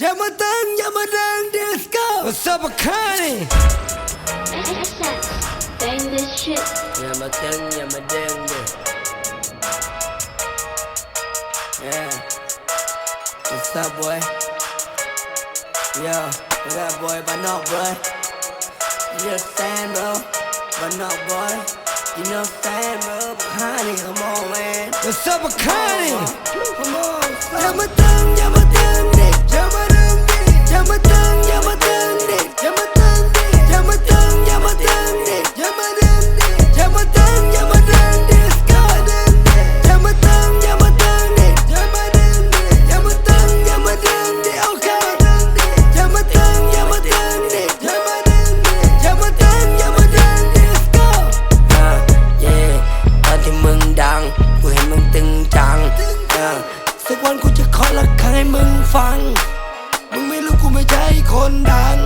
Yamatang, Yamatang Disco! What's up, Akani? Bang this shit. Yeah. What's up, boy? Yeah, what up, boy? But not, boy. You know what I'm saying, bro? But not, boy. You know what I'm saying, bro? Akani, come on, man. What's up, Akani? Come on, come on. Come on. มึงตึงจังสักวันกูจะขอละครั้งให้มึงฟัง มึงไม่รู้กูไม่ใช่คนดัง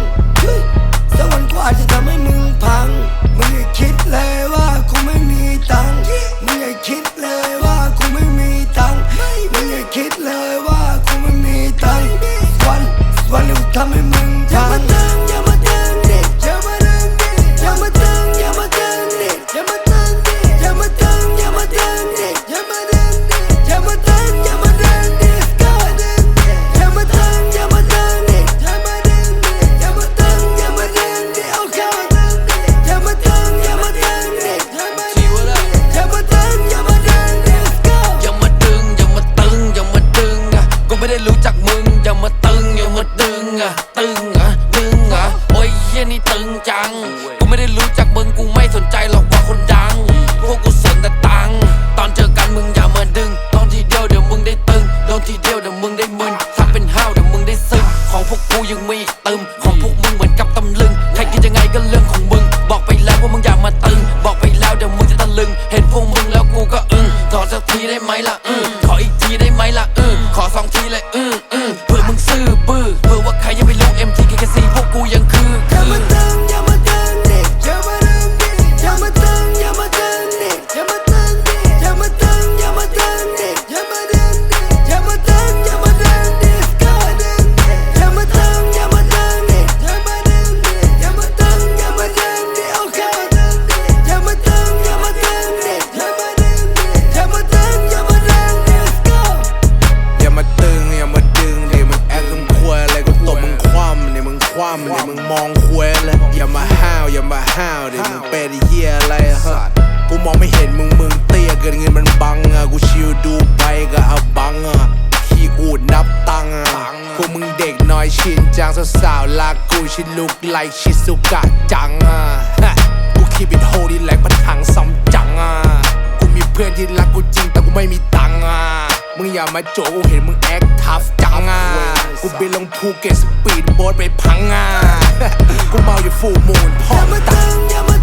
de มึงมองควยเลยอย่ามาห้าวอย่ามาห้าวเดี๋ยวมึงเป็นเฮียอะไรฮะกูมองไม่เห็นมึงมึงเตี้ยเกินเงินมันบังอะกูชิวดูไปก็เอาบังอะขี้อูดนับตังอะกูมึงเด็กน้อยชินจังสาวๆลากูชิลุกไลชิสุกะจังอะกูคีบิดโฮดีแหลกมันถังซ้ำจังอะกูมีเพื่อนที่รักกูจริงแต่กูไม่มีตังอะ มึงอย่ามาโจกูเห็นมึงแอคทัฟจังอะกูบินลงภูเก็ตสปีดโบ๊ทไปพังอะกูเมาอยู่ฟูมูนพ่อมึงตัด